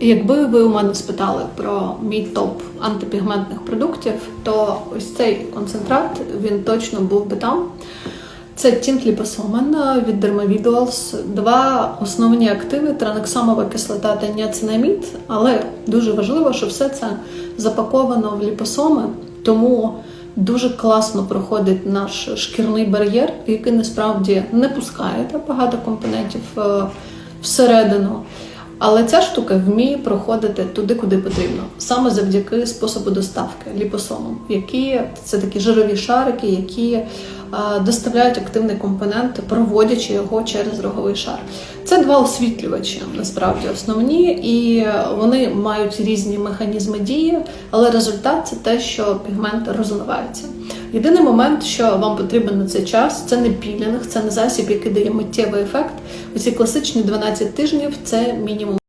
Якби ви у мене спитали про мій топ антипігментних продуктів, то ось цей концентрат він точно був би там. Це тінт ліпосомен від Dermaviduals, два основні активи транексамова кислота та ніацинамід. Але дуже важливо, що все це запаковано в ліпосоми, тому дуже класно проходить наш шкірний бар'єр, який насправді не пускає та багато компонентів е, всередину. Але ця штука вміє проходити туди, куди потрібно, саме завдяки способу доставки ліпосомом, які це такі жирові шарики, які е, доставляють активний компонент, проводячи його через роговий шар. Це два освітлювачі, насправді основні, і вони мають різні механізми дії, але результат це те, що пігмент розливається. Єдиний момент, що вам потрібен на цей час, це не пілінг, це не засіб, який дає миттєвий ефект. Оці класичні 12 тижнів це мінімум.